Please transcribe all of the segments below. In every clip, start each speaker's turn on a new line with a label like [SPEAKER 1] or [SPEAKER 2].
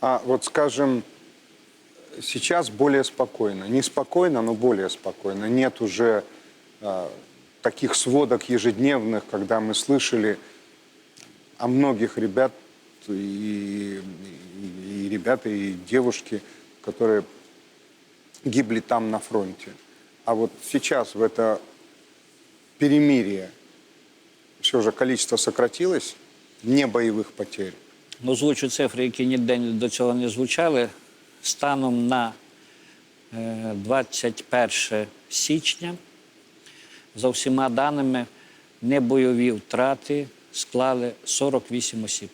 [SPEAKER 1] А вот, скажем, сейчас более спокойно. Не спокойно, но более спокойно. Нет уже а, таких сводок ежедневных, когда мы слышали о многих ребят и, и- и ребята, и девушки, которые гибли там на фронте. А вот сейчас в это перемирие все же количество сократилось, не боевых потерь.
[SPEAKER 2] Озвучу цифри, які ніде до цього не звучали. Станом на е, 21 січня, за всіма даними, небойові втрати склали 48 осіб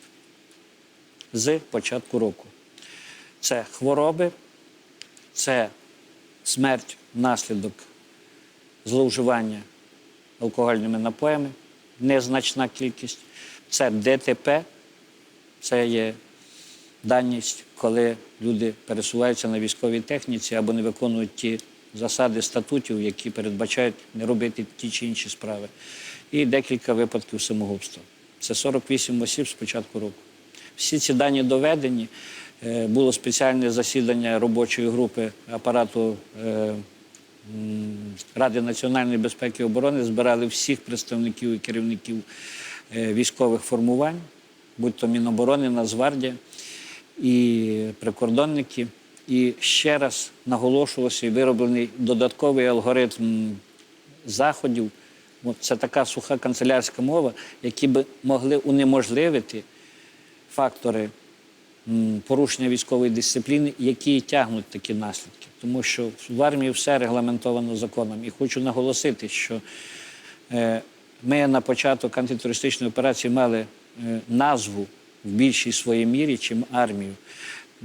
[SPEAKER 2] з початку року. Це хвороби, це смерть внаслідок зловживання алкогольними напоями, незначна кількість, це ДТП, це є даність, коли люди пересуваються на військовій техніці або не виконують ті засади статутів, які передбачають не робити ті чи інші справи. І декілька випадків самогубства. Це 48 осіб з початку року. Всі ці дані доведені. Е, Було спеціальне засідання робочої групи апарату е, Ради національної безпеки і оборони, збирали всіх представників і керівників е, військових формувань, будь то Міноборони, Нацгвардія і прикордонники. І ще раз наголошувався і вироблений додатковий алгоритм заходів. Це така суха канцелярська мова, які би могли унеможливити фактори порушення військової дисципліни, які тягнуть такі наслідки. Тому що в армії все регламентовано законом. І хочу наголосити, що е, ми на початок антитерористичної операції мали назву в більшій своїй мірі, чим армію,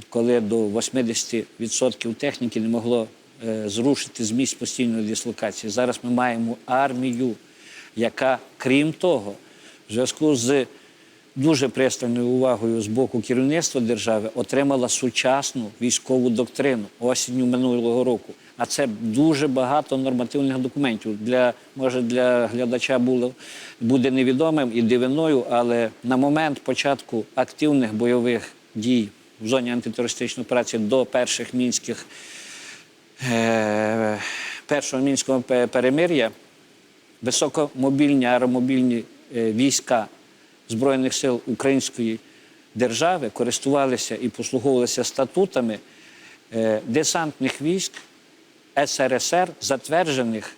[SPEAKER 2] коли до 80% техніки не могло е, зрушити з місць постійної дислокації. Зараз ми маємо армію, яка, крім того, в зв'язку з дуже пристальною увагою з боку керівництва держави отримала сучасну військову доктрину осінню минулого року. А це дуже багато нормативних документів. Для може для глядача було буде невідомим і дивиною, але на момент початку активних бойових дій в зоні антитерористичної операції до перших мінських е, першого мінського перемир'я високомобільні аеромобільні е, війська Збройних сил Української держави користувалися і послуговувалися статутами е, десантних військ СРСР, затверджених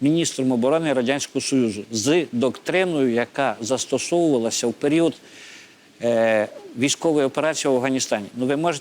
[SPEAKER 2] міністром оборони Радянського Союзу з доктриною, яка застосовувалася в період е, військової операції в Афганістані. Ну, ви можете